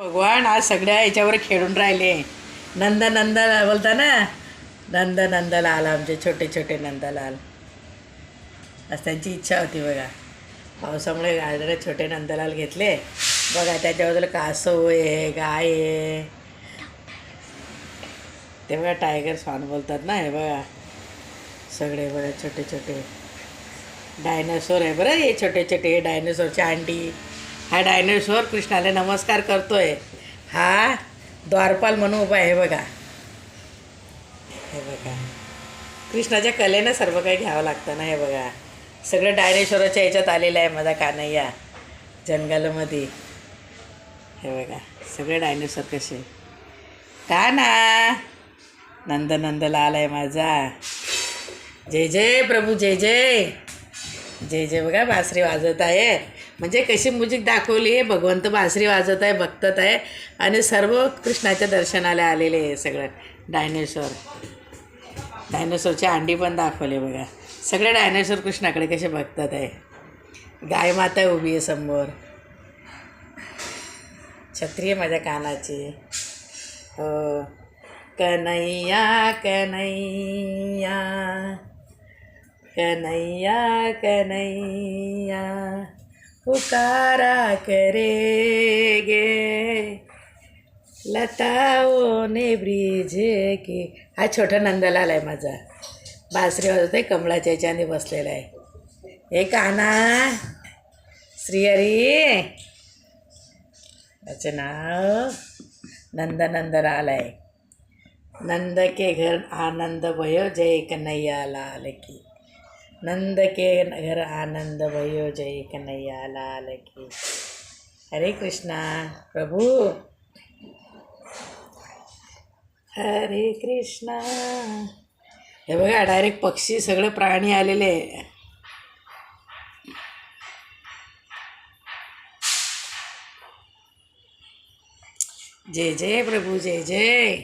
भगवान आज सगळ्या याच्यावर खेळून राहिले. नंद नंदला बोलता ना? नंद नंदलाल आमचे छोटे छोटे नंदलाल. आज त्यांची इच्छा होती बघा. पावसामुळे गाजरे छोटे नंदलाल घेतले. बघा त्याच्याबद्दल कासव आहे गाय आहे. ते बघा टायगर स्वान बोलतात ना हे बघा. सगळे बघा छोटे छोटे. डायनासोर आहे बरं हे छोटे छोटे. डायनासोरची अंडी. हा डायनासोर कृष्णाला नमस्कार करतोय. हा द्वारपाल म्हणून उभा आहे बघा. हे बघा. कृष्णाच्या कलेनं सर्व काही घ्यावं लागतं ना हे बघा. सगळं डायनेश्वराच्या याच्यात आलेलं आहे माझा कानय्या जंगलमध्ये. हे बघा सगळे डायनोसॉर कसे का ना नंद नंद लाल आहे माझा. जय जय प्रभू जय जय. जय जय बघा बासरी वाजवत आहे. म्हणजे कशी म्युझिक दाखवली आहे भगवंत बासरी वाजत आहे बघतात आहे आणि सर्व कृष्णाच्या दर्शनाला आलेले आहे सगळं. डायनेसोर. डायनोसॉरची अंडी पण दाखवली बघा. सगळे डायनेसोर कृष्णाकडे कसे बघतात आहे. गाय माता उभी आहे समोर. छत्री आहे माझ्या कानाची. हो कन्हैया कन्हैया कन्हैया कन्हैया. पुकारा करेगे. लताओं ने ब्रिज के हा छोटा नंदलाल आहे माझा. बासरी वाजवत कमळाच्या याच्याने बसलेला आहे. हे काना श्रीहरी. त्याचं नाव नंद नंदलाल आहे. नंद के घर आनंद भयो जय कन्हैया लाल की. नंद के घर आनंद भयो जय कन्हैया लाल की। हरे कृष्णा प्रभू। हरे कृष्णा। हे बघा डायरेक्ट पक्षी सगळे प्राणी आलेले आहे. जय जय प्रभू जय जय।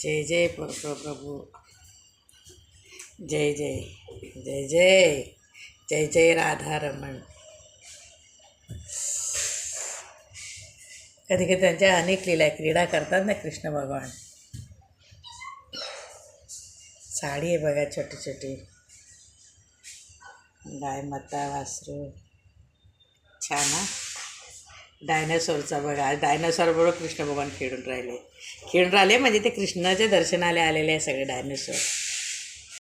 जय जय प्र- प्रभू। जय जय जय जय जय जय राधारमण. कधी कधी त्यांच्या अनेक लीला क्रीडा करतात ना कृष्ण भगवान. साडी आहे बघा छोटी छोटी गाय माता वासरू. छान हा. डायनासोरचा बघा. आज डायनासोर बरोबर कृष्ण भगवान खेळून राहिले. खेळून राहिले म्हणजे ते कृष्णाच्या दर्शनाला आलेले आहे सगळे डायनासोर